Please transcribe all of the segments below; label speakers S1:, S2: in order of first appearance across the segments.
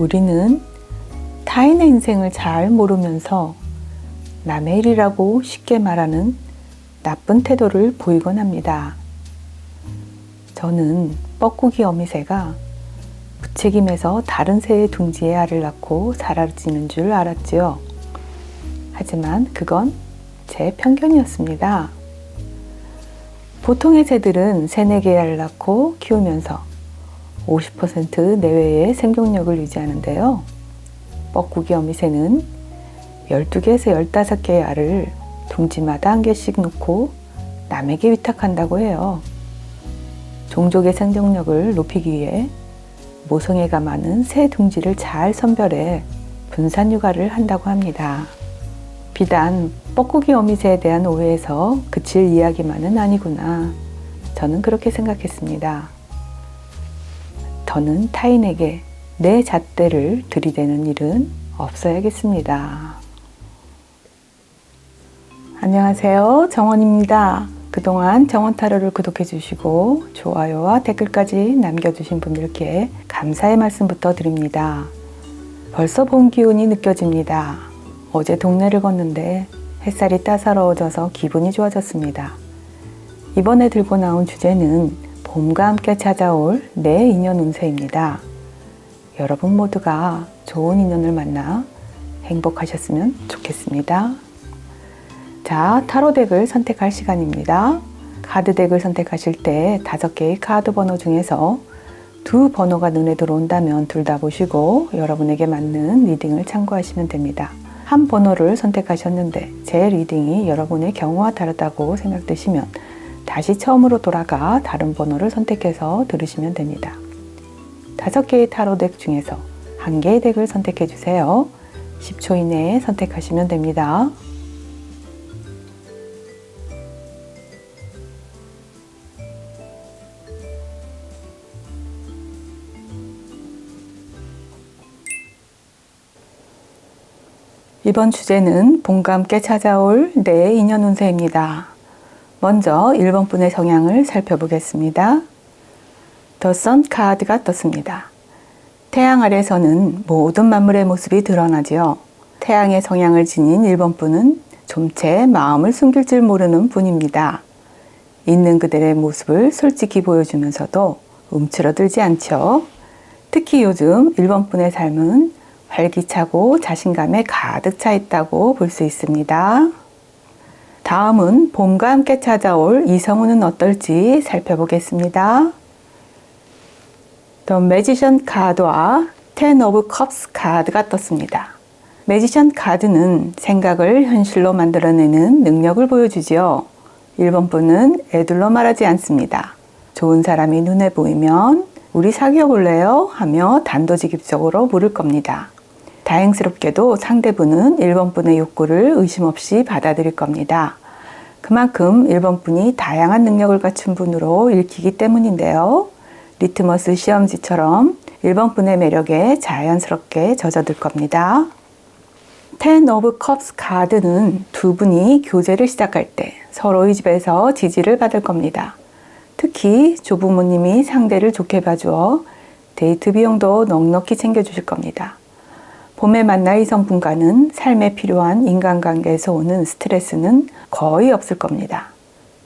S1: 우리는 타인의 인생을 잘 모르면서 남의 일이라고 쉽게 말하는 나쁜 태도를 보이곤 합니다. 저는 뻐꾸기 어미새가 부책임에서 다른 새의 둥지에 알을 낳고 사라지는 줄 알았지요. 하지만 그건 제 편견이었습니다. 보통의 새들은 세네 개의 알을 낳고 키우면서 50% 내외의 생존력을 유지하는데요. 뻐꾸기 어미새는 12개에서 15개의 알을 둥지마다 한 개씩 놓고 남에게 위탁한다고 해요. 종족의 생존력을 높이기 위해 모성애가 많은 새 둥지를 잘 선별해 분산 육아를 한다고 합니다. 비단 뻐꾸기 어미새에 대한 오해에서 그칠 이야기만은 아니구나. 저는 그렇게 생각했습니다. 더는 타인에게 내 잣대를 들이대는 일은 없어야겠습니다. 안녕하세요. 정원입니다. 그동안 정원 타로를 구독해 주시고 좋아요와 댓글까지 남겨주신 분들께 감사의 말씀부터 드립니다. 벌써 봄 기운이 느껴집니다. 어제 동네를 걷는데 햇살이 따사로워져서 기분이 좋아졌습니다. 이번에 들고 나온 주제는 봄과 함께 찾아올 내 인연 운세입니다. 여러분 모두가 좋은 인연을 만나 행복하셨으면 좋겠습니다. 자, 타로 덱을 선택할 시간입니다. 카드 덱을 선택하실 때 다섯 개의 카드 번호 중에서 두 번호가 눈에 들어온다면 둘 다 보시고 여러분에게 맞는 리딩을 참고하시면 됩니다. 한 번호를 선택하셨는데 제 리딩이 여러분의 경우와 다르다고 생각되시면 다시 처음으로 돌아가 다른 번호를 선택해서 들으시면 됩니다. 다섯 개의 타로 덱 중에서 한 개의 덱을 선택해 주세요. 10초 이내에 선택하시면 됩니다. 이번 주제는 봄과 함께 찾아올 내 인연 운세입니다. 먼저 1번 분의 성향을 살펴보겠습니다. 더 선 카드가 떴습니다. 태양 아래서는 모든 만물의 모습이 드러나지요. 태양의 성향을 지닌 1번 분은 좀채 마음을 숨길 줄 모르는 분입니다. 있는 그들의 모습을 솔직히 보여주면서도 움츠러들지 않죠. 특히 요즘 1번 분의 삶은 활기차고 자신감에 가득 차 있다고 볼 수 있습니다. 다음은 봄과 함께 찾아올 이성우는 어떨지 살펴보겠습니다. 더 매지션 카드와 텐 오브 컵스 카드가 떴습니다. 매지션 카드는 생각을 현실로 만들어내는 능력을 보여주지요. 1번 분은 애들로 말하지 않습니다. 좋은 사람이 눈에 보이면 우리 사귀어 볼래요? 하며 단도직입적으로 물을 겁니다. 다행스럽게도 상대분은 1번 분의 욕구를 의심 없이 받아들일 겁니다. 그만큼 1번 분이 다양한 능력을 갖춘 분으로 읽히기 때문인데요. 리트머스 시험지처럼 1번 분의 매력에 자연스럽게 젖어들 겁니다. 텐 오브 컵스 카드는 두 분이 교제를 시작할 때 서로의 집에서 지지를 받을 겁니다. 특히 조부모님이 상대를 좋게 봐주어 데이트 비용도 넉넉히 챙겨주실 겁니다. 봄에 만날 이성분과는 삶에 필요한 인간관계에서 오는 스트레스는 거의 없을 겁니다.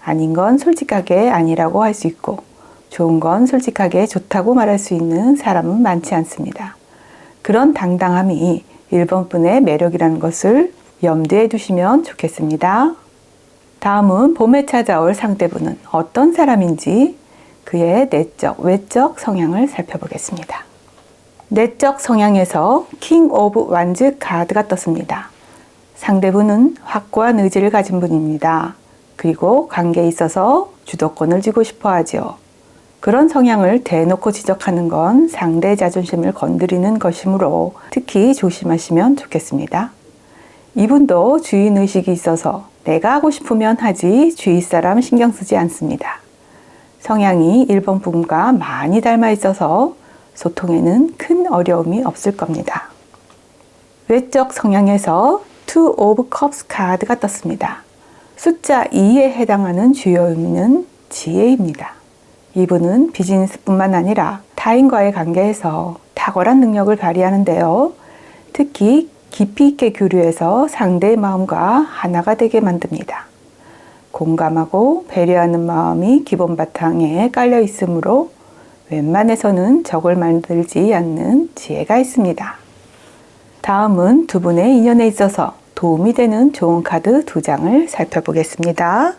S1: 아닌 건 솔직하게 아니라고 할 수 있고, 좋은 건 솔직하게 좋다고 말할 수 있는 사람은 많지 않습니다. 그런 당당함이 1번 분의 매력이라는 것을 염두에 두시면 좋겠습니다. 다음은 봄에 찾아올 상대분은 어떤 사람인지 그의 내적, 외적 성향을 살펴보겠습니다. 내적 성향에서 킹 오브 완즈 카드가 떴습니다. 상대분은 확고한 의지를 가진 분입니다. 그리고 관계에 있어서 주도권을 쥐고 싶어 하지요. 그런 성향을 대놓고 지적하는 건 상대 자존심을 건드리는 것이므로 특히 조심하시면 좋겠습니다. 이분도 주인 의식이 있어서 내가 하고 싶으면 하지 주위 사람 신경 쓰지 않습니다. 성향이 1번 분과 많이 닮아 있어서 소통에는 큰 어려움이 없을 겁니다. 외적 성향에서 Two of Cups 카드가 떴습니다. 숫자 2에 해당하는 주요 의미는 지혜입니다. 이분은 비즈니스뿐만 아니라 타인과의 관계에서 탁월한 능력을 발휘하는데요. 특히 깊이 있게 교류해서 상대의 마음과 하나가 되게 만듭니다. 공감하고 배려하는 마음이 기본 바탕에 깔려 있으므로 웬만해서는 적을 만들지 않는 지혜가 있습니다. 다음은 두 분의 인연에 있어서 도움이 되는 좋은 카드 두 장을 살펴보겠습니다.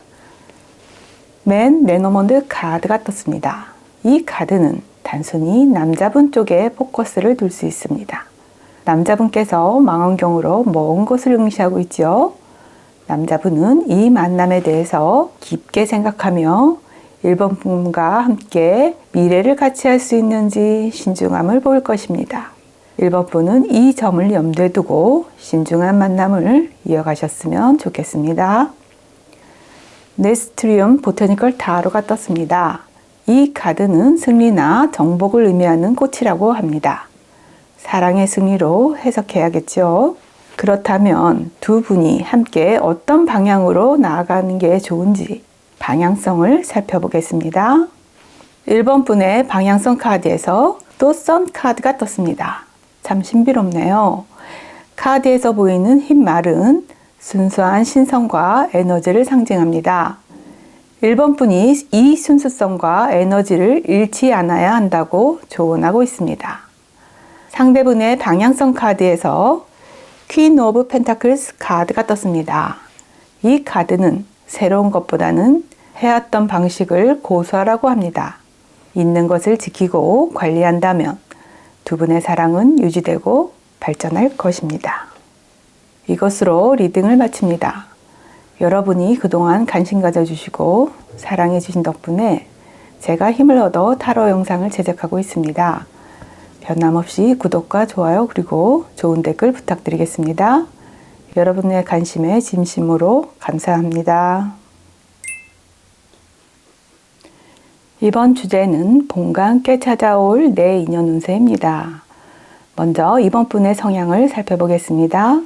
S1: 맨 레노먼드 카드가 떴습니다. 이 카드는 단순히 남자분 쪽에 포커스를 둘 수 있습니다. 남자분께서 망원경으로 먼 곳을 응시하고 있죠. 남자분은 이 만남에 대해서 깊게 생각하며 1번 분과 함께 미래를 같이 할 수 있는지 신중함을 보일 것입니다. 1번 분은 이 점을 염두에 두고 신중한 만남을 이어가셨으면 좋겠습니다. 네스트리움 보타니컬 타로가 떴습니다. 이 카드는 승리나 정복을 의미하는 꽃이라고 합니다. 사랑의 승리로 해석해야겠죠. 그렇다면 두 분이 함께 어떤 방향으로 나아가는 게 좋은지 방향성을 살펴보겠습니다. 1번 분의 방향성 카드에서 또 선 카드가 떴습니다. 참 신비롭네요. 카드에서 보이는 흰 말은 순수한 신성과 에너지를 상징합니다. 1번 분이 이 순수성과 에너지를 잃지 않아야 한다고 조언하고 있습니다. 상대분의 방향성 카드에서 퀸 오브 펜타클스 카드가 떴습니다. 이 카드는 새로운 것보다는 해왔던 방식을 고수하라고 합니다. 있는 것을 지키고 관리한다면 두 분의 사랑은 유지되고 발전할 것입니다. 이것으로 리딩을 마칩니다. 여러분이 그동안 관심 가져주시고 사랑해주신 덕분에 제가 힘을 얻어 타로 영상을 제작하고 있습니다. 변함없이 구독과 좋아요 그리고 좋은 댓글 부탁드리겠습니다. 여러분의 관심에 진심으로 감사합니다. 이번 주제는 함께 찾아올 내 인연 운세입니다. 먼저 이번 분의 성향을 살펴보겠습니다.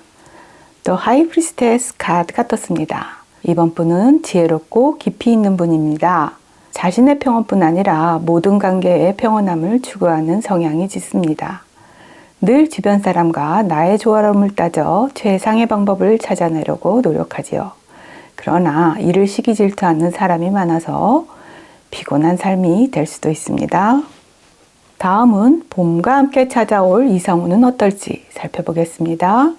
S1: High Priestess 카드가 떴습니다. 이번 분은 지혜롭고 깊이 있는 분입니다. 자신의 평온뿐 아니라 모든 관계의 평온함을 추구하는 성향이 짙습니다. 늘 주변 사람과 나의 조화로움을 따져 최상의 방법을 찾아내려고 노력하지요. 그러나 이를 시기 질투하는 사람이 많아서 피곤한 삶이 될 수도 있습니다. 다음은 봄과 함께 찾아올 이성우는 어떨지 살펴보겠습니다.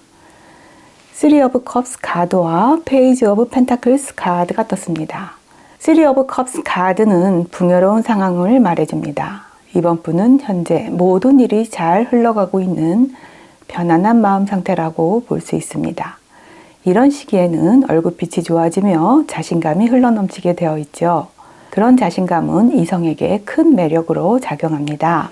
S1: 3 of Cups 카드와 페이지 오브 펜타클스 카드가 떴습니다. 3 of Cups 카드는 풍요로운 상황을 말해줍니다. 이번 분은 현재 모든 일이 잘 흘러가고 있는 편안한 마음 상태라고 볼 수 있습니다. 이런 시기에는 얼굴빛이 좋아지며 자신감이 흘러넘치게 되어 있죠. 그런 자신감은 이성에게 큰 매력으로 작용합니다.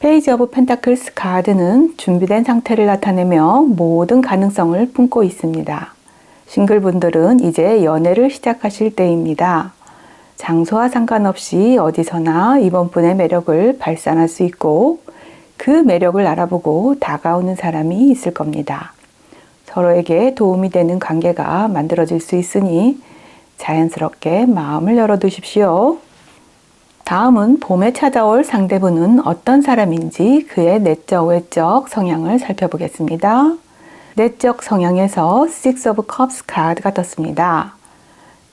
S1: 페이지 오브 펜타클스 카드는 준비된 상태를 나타내며 모든 가능성을 품고 있습니다. 싱글분들은 이제 연애를 시작하실 때입니다. 장소와 상관없이 어디서나 이번 분의 매력을 발산할 수 있고 그 매력을 알아보고 다가오는 사람이 있을 겁니다. 서로에게 도움이 되는 관계가 만들어질 수 있으니 자연스럽게 마음을 열어두십시오. 다음은 봄에 찾아올 상대분은 어떤 사람인지 그의 내적, 외적 성향을 살펴보겠습니다. 내적 성향에서 Six of Cups 카드가 떴습니다.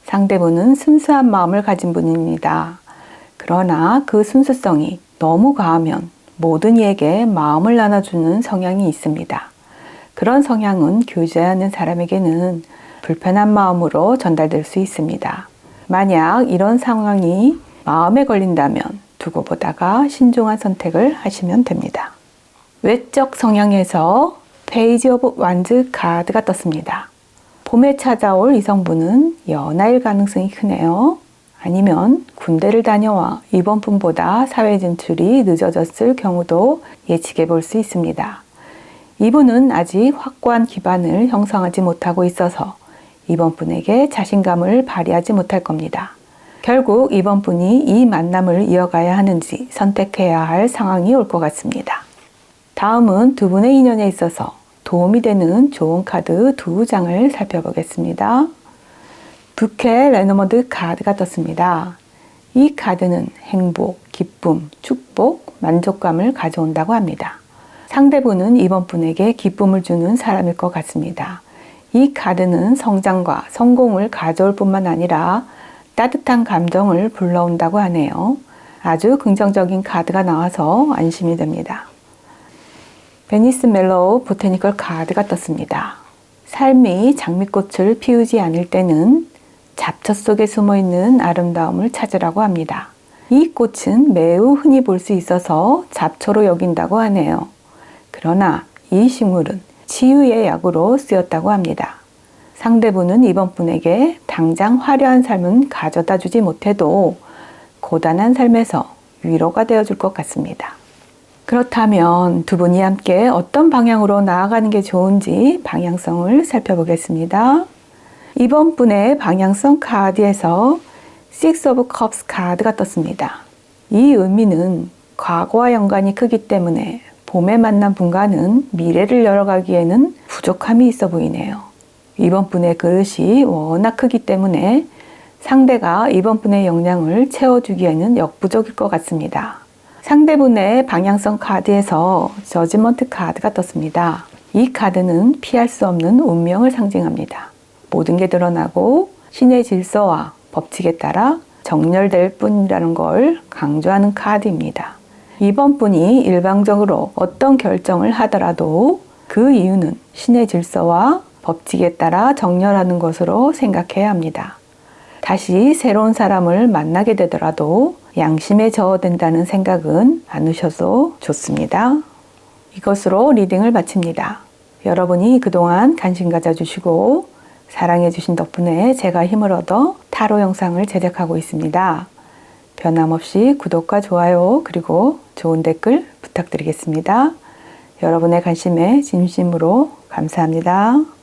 S1: 상대분은 순수한 마음을 가진 분입니다. 그러나 그 순수성이 너무 과하면 모든 이에게 마음을 나눠주는 성향이 있습니다. 그런 성향은 교제하는 사람에게는 불편한 마음으로 전달될 수 있습니다. 만약 이런 상황이 마음에 걸린다면 두고 보다가 신중한 선택을 하시면 됩니다. 외적 성향에서 페이지 오브 완즈 카드가 떴습니다. 봄에 찾아올 이성분은 연하일 가능성이 크네요. 아니면 군대를 다녀와 이번 분보다 사회 진출이 늦어졌을 경우도 예측해 볼 수 있습니다. 이분은 아직 확고한 기반을 형성하지 못하고 있어서 이번 분에게 자신감을 발휘하지 못할 겁니다. 결국 이번 분이 이 만남을 이어가야 하는지 선택해야 할 상황이 올 것 같습니다. 다음은 두 분의 인연에 있어서 도움이 되는 좋은 카드 두 장을 살펴보겠습니다. 부케 레너머드 카드가 떴습니다. 이 카드는 행복, 기쁨, 축복, 만족감을 가져온다고 합니다. 상대분은 이번 분에게 기쁨을 주는 사람일 것 같습니다. 이 카드는 성장과 성공을 가져올 뿐만 아니라 따뜻한 감정을 불러온다고 하네요. 아주 긍정적인 카드가 나와서 안심이 됩니다. 베니스 멜로우 보테니컬 카드가 떴습니다. 삶이 장미꽃을 피우지 않을 때는 잡초 속에 숨어 있는 아름다움을 찾으라고 합니다. 이 꽃은 매우 흔히 볼 수 있어서 잡초로 여긴다고 하네요. 그러나 이 식물은 치유의 약으로 쓰였다고 합니다. 상대분은 이번 분에게 당장 화려한 삶은 가져다 주지 못해도 고단한 삶에서 위로가 되어 줄 것 같습니다. 그렇다면 두 분이 함께 어떤 방향으로 나아가는 게 좋은지 방향성을 살펴보겠습니다. 이번 분의 방향성 카드에서 Six of Cups 카드가 떴습니다. 이 의미는 과거와 연관이 크기 때문에 봄에 만난 분과는 미래를 열어가기에는 부족함이 있어 보이네요. 이번 분의 그릇이 워낙 크기 때문에 상대가 이번 분의 역량을 채워주기에는 역부족일 것 같습니다. 상대분의 방향성 카드에서 저지먼트 카드가 떴습니다. 이 카드는 피할 수 없는 운명을 상징합니다. 모든 게 드러나고 신의 질서와 법칙에 따라 정렬될 뿐이라는 걸 강조하는 카드입니다. 이번 분이 일방적으로 어떤 결정을 하더라도 그 이유는 신의 질서와 법칙에 따라 정렬하는 것으로 생각해야 합니다. 다시 새로운 사람을 만나게 되더라도 양심에 저어된다는 생각은 않으셔도 좋습니다. 이것으로 리딩을 마칩니다. 여러분이 그동안 관심 가져주시고 사랑해주신 덕분에 제가 힘을 얻어 타로 영상을 제작하고 있습니다. 변함없이 구독과 좋아요 그리고 좋은 댓글 부탁드리겠습니다. 여러분의 관심에 진심으로 감사합니다.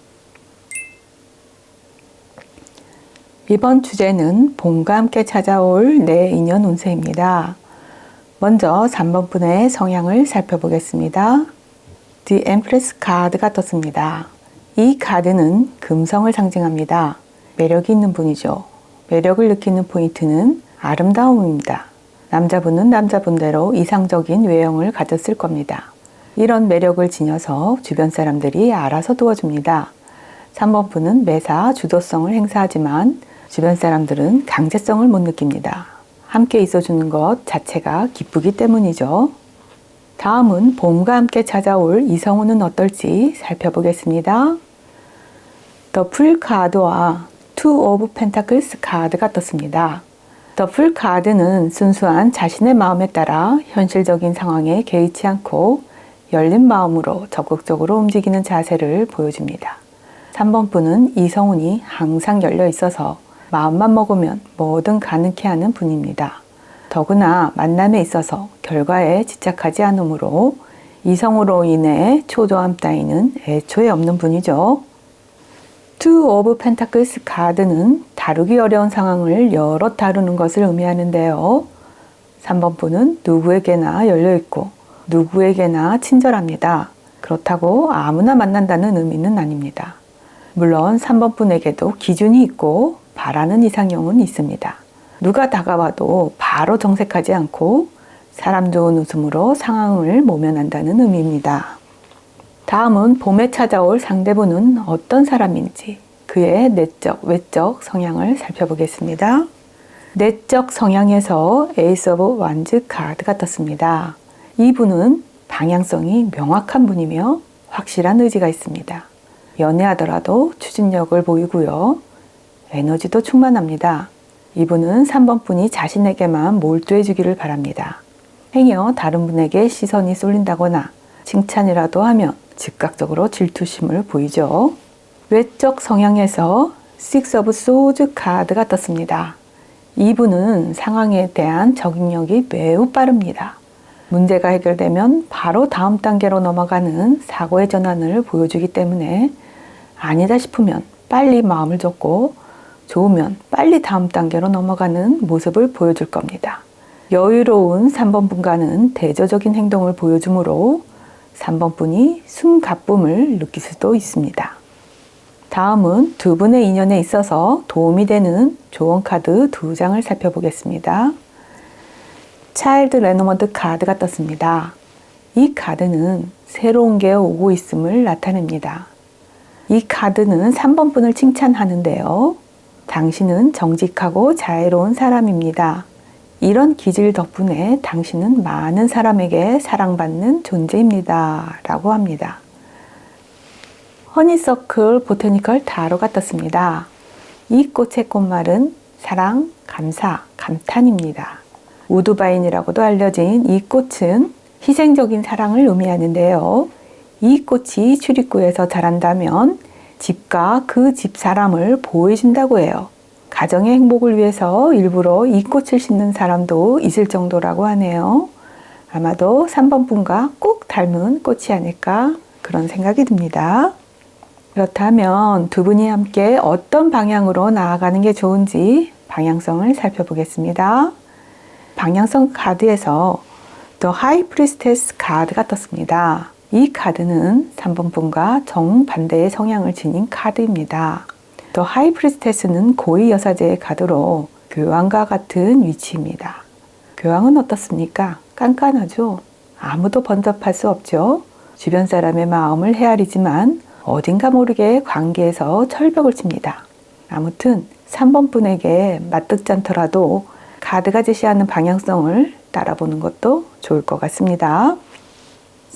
S1: 이번 주제는 봄과 함께 찾아올 내 인연 운세입니다. 먼저 3번 분의 성향을 살펴보겠습니다. The Empress 카드가 떴습니다. 이 카드는 금성을 상징합니다. 매력이 있는 분이죠. 매력을 느끼는 포인트는 아름다움입니다. 남자분은 남자분대로 이상적인 외형을 가졌을 겁니다. 이런 매력을 지녀서 주변 사람들이 알아서 도와줍니다. 3번 분은 매사 주도성을 행사하지만 주변 사람들은 강제성을 못 느낍니다. 함께 있어주는 것 자체가 기쁘기 때문이죠. 다음은 봄과 함께 찾아올 이성우는 어떨지 살펴보겠습니다. 더풀 카드와 투 오브 펜타클스 카드가 떴습니다. 더풀 카드는 순수한 자신의 마음에 따라 현실적인 상황에 개의치 않고 열린 마음으로 적극적으로 움직이는 자세를 보여줍니다. 3번 분은 이성운이 항상 열려 있어서 마음만 먹으면 뭐든 가능케 하는 분입니다. 더구나 만남에 있어서 결과에 집착하지 않으므로 이성으로 인해 초조함 따위는 애초에 없는 분이죠. 투 오브 펜타클스 카드는 다루기 어려운 상황을 여러 다루는 것을 의미하는데요. 3번 분은 누구에게나 열려있고 누구에게나 친절합니다. 그렇다고 아무나 만난다는 의미는 아닙니다. 물론 3번 분에게도 기준이 있고 바라는 이상형은 있습니다. 누가 다가와도 바로 정색하지 않고 사람 좋은 웃음으로 상황을 모면한다는 의미입니다. 다음은 봄에 찾아올 상대분은 어떤 사람인지 그의 내적, 외적 성향을 살펴보겠습니다. 내적 성향에서 에이스 오브 완즈 카드가 떴습니다. 이분은 방향성이 명확한 분이며 확실한 의지가 있습니다. 연애하더라도 추진력을 보이고요. 에너지도 충만합니다. 이분은 3번 분이 자신에게만 몰두해 주기를 바랍니다. 행여 다른 분에게 시선이 쏠린다거나 칭찬이라도 하면 즉각적으로 질투심을 보이죠. 외적 성향에서 Six of Swords 카드가 떴습니다. 이분은 상황에 대한 적응력이 매우 빠릅니다. 문제가 해결되면 바로 다음 단계로 넘어가는 사고의 전환을 보여주기 때문에 아니다 싶으면 빨리 마음을 접고 좋으면 빨리 다음 단계로 넘어가는 모습을 보여줄 겁니다. 여유로운 3번 분과는 대조적인 행동을 보여주므로 3번 분이 숨가쁨을 느낄 수도 있습니다. 다음은 두 분의 인연에 있어서 도움이 되는 조언 카드 두 장을 살펴보겠습니다. 차일드 레노먼드 카드가 떴습니다. 이 카드는 새로운 게 오고 있음을 나타냅니다. 이 카드는 3번 분을 칭찬하는데요. 당신은 정직하고 자애로운 사람입니다. 이런 기질 덕분에 당신은 많은 사람에게 사랑받는 존재입니다. 라고 합니다. 허니서클 보테니컬 타로가 떴습니다. 이 꽃의 꽃말은 사랑, 감사, 감탄입니다. 우드바인이라고도 알려진 이 꽃은 희생적인 사랑을 의미하는데요. 이 꽃이 출입구에서 자란다면 집과 그 집 사람을 보호해준다고 해요. 가정의 행복을 위해서 일부러 이 꽃을 심는 사람도 있을 정도라고 하네요. 아마도 3번 분과 꼭 닮은 꽃이 아닐까 그런 생각이 듭니다. 그렇다면 두 분이 함께 어떤 방향으로 나아가는 게 좋은지 방향성을 살펴보겠습니다. 방향성 카드에서 The High Priestess 카드가 떴습니다. 이 카드는 3번 분과 정반대의 성향을 지닌 카드입니다. The High Priestess는 고위 여사제의 카드로 교황과 같은 위치입니다. 교황은 어떻습니까? 깐깐하죠? 아무도 번잡할 수 없죠? 주변 사람의 마음을 헤아리지만 어딘가 모르게 관계에서 철벽을 칩니다. 아무튼 3번 분에게 맞듣지 않더라도 카드가 제시하는 방향성을 따라보는 것도 좋을 것 같습니다.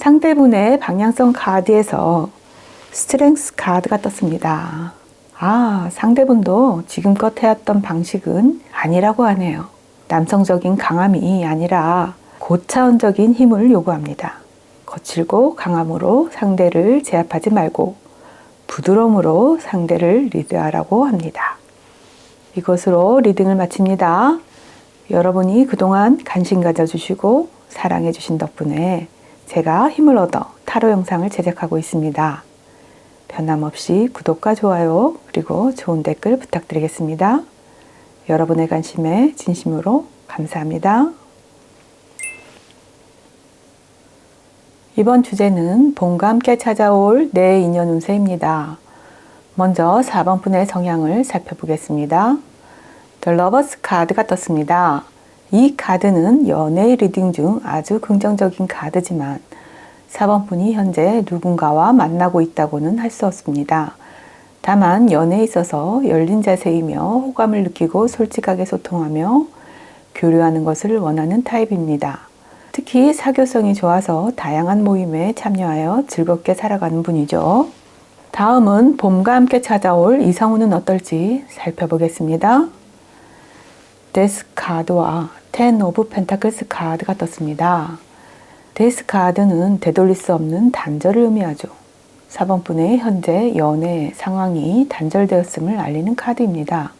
S1: 상대분의 방향성 카드에서 스트렝스 카드가 떴습니다. 아, 상대분도 지금껏 해왔던 방식은 아니라고 하네요. 남성적인 강함이 아니라 고차원적인 힘을 요구합니다. 거칠고 강함으로 상대를 제압하지 말고 부드러움으로 상대를 리드하라고 합니다. 이것으로 리딩을 마칩니다. 여러분이 그동안 관심 가져주시고 사랑해주신 덕분에 제가 힘을 얻어 타로 영상을 제작하고 있습니다. 변함없이 구독과 좋아요 그리고 좋은 댓글 부탁드리겠습니다. 여러분의 관심에 진심으로 감사합니다. 이번 주제는 봄과 함께 찾아올 내 인연 운세입니다. 먼저 4번 분의 성향을 살펴보겠습니다. Lovers 카드가 떴습니다. 이 카드는 연애 리딩 중 아주 긍정적인 카드지만 4번 분이 현재 누군가와 만나고 있다고는 할 수 없습니다. 다만 연애에 있어서 열린 자세이며 호감을 느끼고 솔직하게 소통하며 교류하는 것을 원하는 타입입니다. 특히 사교성이 좋아서 다양한 모임에 참여하여 즐겁게 살아가는 분이죠. 다음은 봄과 함께 찾아올 이성우는 어떨지 살펴보겠습니다. 데스 카드와 텐 오브 펜타클스 카드가 떴습니다. 데스 카드는 되돌릴 수 없는 단절을 의미하죠. 4번 분의 현재 연애 상황이 단절되었음을 알리는 카드입니다.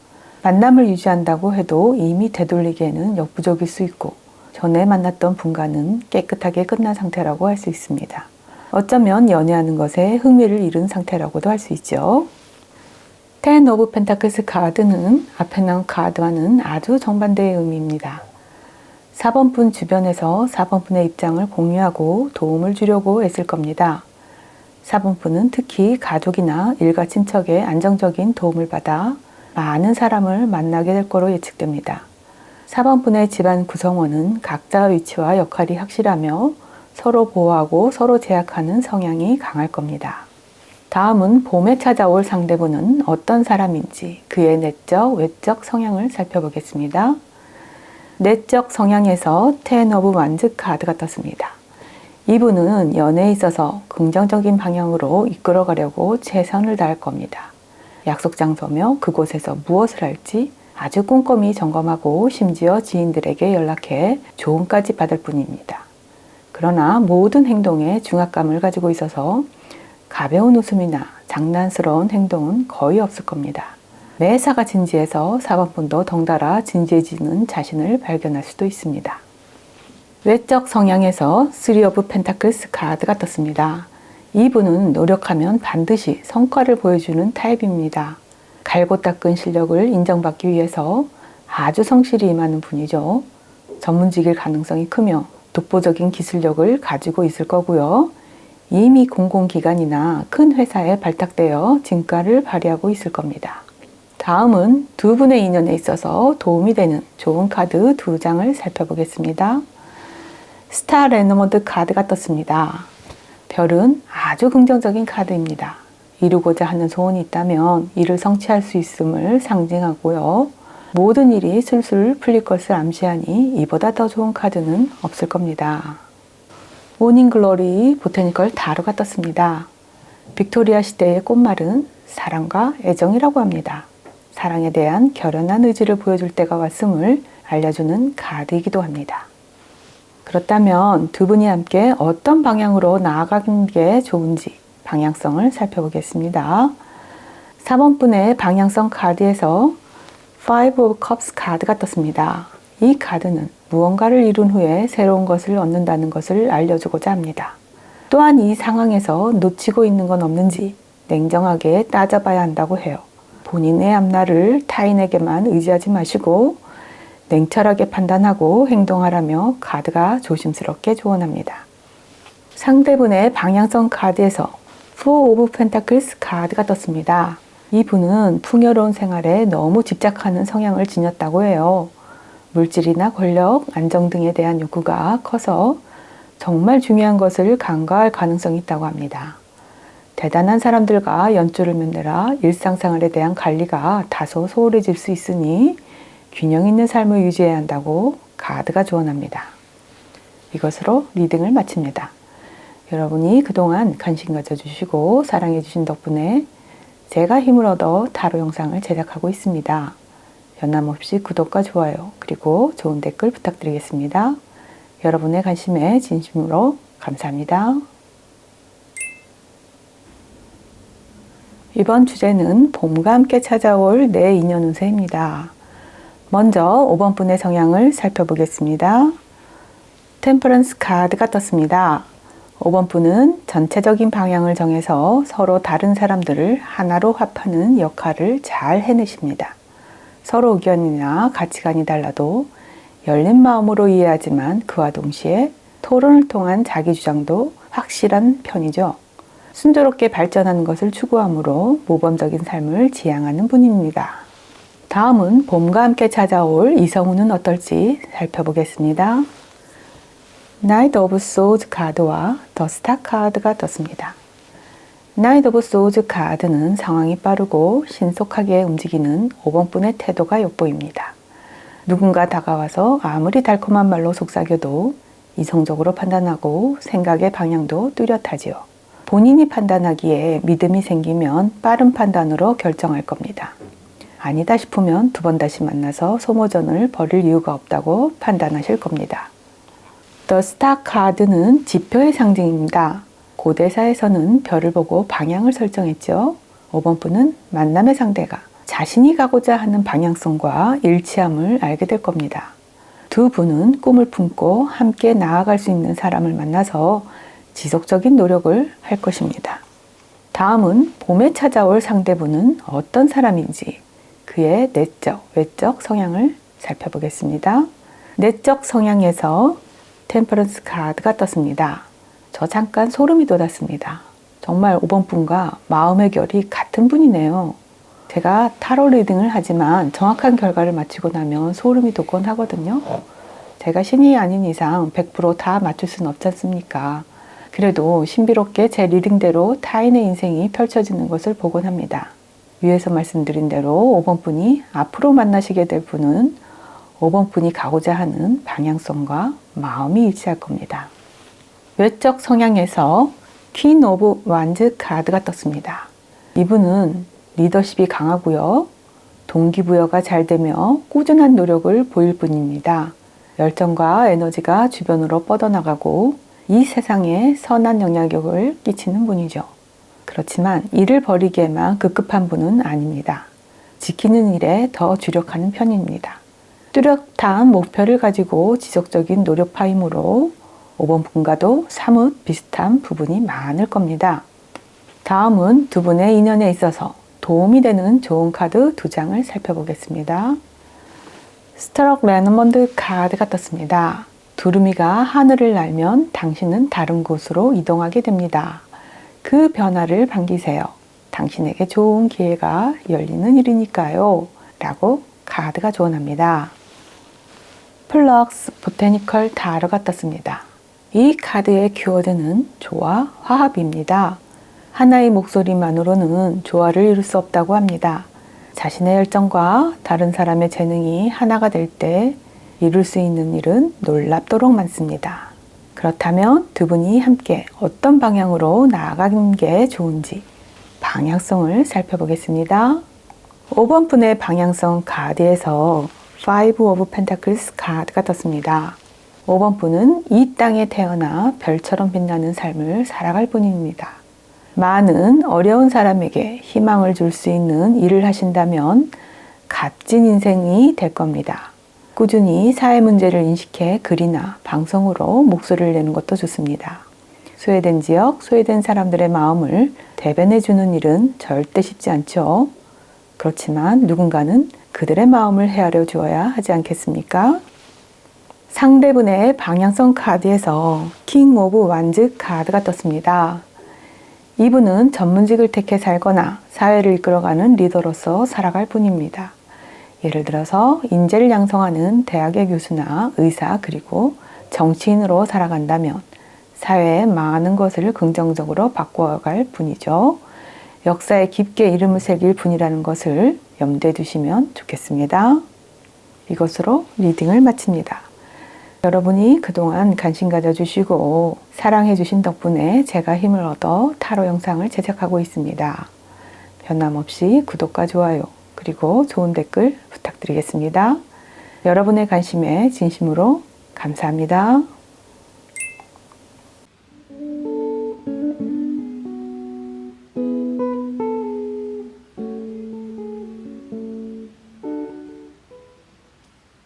S1: 만남을 유지한다고 해도 이미 되돌리기에는 역부족일 수 있고 전에 만났던 분과는 깨끗하게 끝난 상태라고 할 수 있습니다. 어쩌면 연애하는 것에 흥미를 잃은 상태라고도 할 수 있죠. 텐 오브 펜타클스 카드는 앞에 나온 카드와는 아주 정반대의 의미입니다. 4번 분 주변에서 4번 분의 입장을 공유하고 도움을 주려고 애쓸 겁니다. 4번 분은 특히 가족이나 일가 친척의 안정적인 도움을 받아 많은 사람을 만나게 될 거로 예측됩니다. 4번 분의 집안 구성원은 각자의 위치와 역할이 확실하며 서로 보호하고 서로 제약하는 성향이 강할 겁니다. 다음은 봄에 찾아올 상대분은 어떤 사람인지 그의 내적, 외적 성향을 살펴보겠습니다. 내적 성향에서 텐 오브 완즈 카드가 떴습니다. 이분은 연애에 있어서 긍정적인 방향으로 이끌어가려고 최선을 다할 겁니다. 약속 장소며 그곳에서 무엇을 할지 아주 꼼꼼히 점검하고 심지어 지인들에게 연락해 조언까지 받을 뿐입니다. 그러나 모든 행동에 중압감을 가지고 있어서 가벼운 웃음이나 장난스러운 행동은 거의 없을 겁니다. 매사가 진지해서 4번 분도 덩달아 진지해지는 자신을 발견할 수도 있습니다. 외적 성향에서 3 오브 펜타클스 카드가 떴습니다. 이분은 노력하면 반드시 성과를 보여주는 타입입니다. 갈고 닦은 실력을 인정받기 위해서 아주 성실히 임하는 분이죠. 전문직일 가능성이 크며 독보적인 기술력을 가지고 있을 거고요. 이미 공공기관이나 큰 회사에 발탁되어 진가를 발휘하고 있을 겁니다. 다음은 두 분의 인연에 있어서 도움이 되는 좋은 카드 두 장을 살펴보겠습니다. 스타 레너먼드 카드가 떴습니다. 별은 아주 긍정적인 카드입니다. 이루고자 하는 소원이 있다면 이를 성취할 수 있음을 상징하고요. 모든 일이 술술 풀릴 것을 암시하니 이보다 더 좋은 카드는 없을 겁니다. 모닝 글로리 보테니컬 다루가 떴습니다. 빅토리아 시대의 꽃말은 사랑과 애정이라고 합니다. 사랑에 대한 결연한 의지를 보여줄 때가 왔음을 알려주는 카드이기도 합니다. 그렇다면 두 분이 함께 어떤 방향으로 나아가는 게 좋은지 방향성을 살펴보겠습니다. 4번 분의 방향성 카드에서 Five of Cups 카드가 떴습니다. 이 카드는 무언가를 이룬 후에 새로운 것을 얻는다는 것을 알려주고자 합니다. 또한 이 상황에서 놓치고 있는 건 없는지 냉정하게 따져봐야 한다고 해요. 본인의 앞날을 타인에게만 의지하지 마시고 냉철하게 판단하고 행동하라며 카드가 조심스럽게 조언합니다. 상대분의 방향성 카드에서 Four of Pentacles 카드가 떴습니다. 이분은 풍요로운 생활에 너무 집착하는 성향을 지녔다고 해요. 물질이나 권력, 안정 등에 대한 욕구가 커서 정말 중요한 것을 간과할 가능성이 있다고 합니다. 대단한 사람들과 연주를 맺느라 일상생활에 대한 관리가 다소 소홀해질 수 있으니 균형 있는 삶을 유지해야 한다고 카드가 조언합니다. 이것으로 리딩을 마칩니다. 여러분이 그동안 관심 가져주시고 사랑해주신 덕분에 제가 힘을 얻어 타로 영상을 제작하고 있습니다. 변함없이 구독과 좋아요 그리고 좋은 댓글 부탁드리겠습니다. 여러분의 관심에 진심으로 감사합니다. 이번 주제는 봄과 함께 찾아올 내 인연 운세입니다. 먼저 5번 분의 성향을 살펴보겠습니다. 템퍼런스 카드가 떴습니다. 5번 분은 전체적인 방향을 정해서 서로 다른 사람들을 하나로 합하는 역할을 잘 해내십니다. 서로 의견이나 가치관이 달라도 열린 마음으로 이해하지만 그와 동시에 토론을 통한 자기 주장도 확실한 편이죠. 순조롭게 발전하는 것을 추구하므로 모범적인 삶을 지향하는 분입니다. 다음은 봄과 함께 찾아올 이성우는 어떨지 살펴보겠습니다. 나이트 오브 소즈 카드와 더 스타 카드가 떴습니다. 나이트 오브 소즈 카드는 상황이 빠르고 신속하게 움직이는 5번분의 태도가 엿보입니다. 누군가 다가와서 아무리 달콤한 말로 속삭여도 이성적으로 판단하고 생각의 방향도 뚜렷하지요. 본인이 판단하기에 믿음이 생기면 빠른 판단으로 결정할 겁니다. 아니다 싶으면 두 번 다시 만나서 소모전을 벌일 이유가 없다고 판단하실 겁니다. 더 스타 카드는 지표의 상징입니다. 고대사에서는 별을 보고 방향을 설정했죠. 5번 분은 만남의 상대가 자신이 가고자 하는 방향성과 일치함을 알게 될 겁니다. 두 분은 꿈을 품고 함께 나아갈 수 있는 사람을 만나서 지속적인 노력을 할 것입니다. 다음은 봄에 찾아올 상대분은 어떤 사람인지 그의 내적, 외적 성향을 살펴보겠습니다. 내적 성향에서 템퍼런스 카드가 떴습니다. 저 잠깐 소름이 돋았습니다. 정말 5번 분과 마음의 결이 같은 분이네요. 제가 타로 리딩을 하지만 정확한 결과를 맞히고 나면 소름이 돋곤 하거든요. 제가 신이 아닌 이상 100%다 맞출 수는 없지 않습니까? 그래도 신비롭게 제 리딩대로 타인의 인생이 펼쳐지는 것을 보곤 합니다. 위에서 말씀드린 대로 5번 분이 앞으로 만나시게 될 분은 5번 분이 가고자 하는 방향성과 마음이 일치할 겁니다. 외적 성향에서 퀸 오브 완즈 카드가 떴습니다. 이분은 리더십이 강하고요. 동기부여가 잘 되며 꾸준한 노력을 보일 분입니다. 열정과 에너지가 주변으로 뻗어나가고 이 세상에 선한 영향력을 끼치는 분이죠. 그렇지만 일을 벌이기에만 급급한 분은 아닙니다. 지키는 일에 더 주력하는 편입니다. 뚜렷한 목표를 가지고 지속적인 노력파이므로 5번 분과도 사뭇 비슷한 부분이 많을 겁니다. 다음은 두 분의 인연에 있어서 도움이 되는 좋은 카드 두 장을 살펴보겠습니다. 스트럭 레너먼드 카드가 떴습니다. 두루미가 하늘을 날면 당신은 다른 곳으로 이동하게 됩니다. 그 변화를 반기세요. 당신에게 좋은 기회가 열리는 일이니까요. 라고 카드가 조언합니다. 플럭스 보테니컬 타로가 떴습니다. 이 카드의 키워드는 조화, 화합입니다. 하나의 목소리만으로는 조화를 이룰 수 없다고 합니다. 자신의 열정과 다른 사람의 재능이 하나가 될 때 이룰 수 있는 일은 놀랍도록 많습니다. 그렇다면 두 분이 함께 어떤 방향으로 나아가는 게 좋은지 방향성을 살펴보겠습니다. 5번 분의 방향성 카드에서 Five of Pentacles 카드가 떴습니다. 5번 분은 이 땅에 태어나 별처럼 빛나는 삶을 살아갈 분입니다. 많은 어려운 사람에게 희망을 줄 수 있는 일을 하신다면 값진 인생이 될 겁니다. 꾸준히 사회 문제를 인식해 글이나 방송으로 목소리를 내는 것도 좋습니다. 소외된 지역, 소외된 사람들의 마음을 대변해 주는 일은 절대 쉽지 않죠. 그렇지만 누군가는 그들의 마음을 헤아려 주어야 하지 않겠습니까? 상대분의 방향성 카드에서 킹 오브 완즈 카드가 떴습니다. 이분은 전문직을 택해 살거나 사회를 이끌어가는 리더로서 살아갈 분입니다. 예를 들어서 인재를 양성하는 대학의 교수나 의사 그리고 정치인으로 살아간다면 사회에 많은 것을 긍정적으로 바꿔갈 분이죠. 역사에 깊게 이름을 새길 분이라는 것을 염두에 두시면 좋겠습니다. 이것으로 리딩을 마칩니다. 여러분이 그동안 관심 가져주시고 사랑해주신 덕분에 제가 힘을 얻어 타로 영상을 제작하고 있습니다. 변함없이 구독과 좋아요, 그리고 좋은 댓글 부탁드리겠습니다. 여러분의 관심에 진심으로 감사합니다.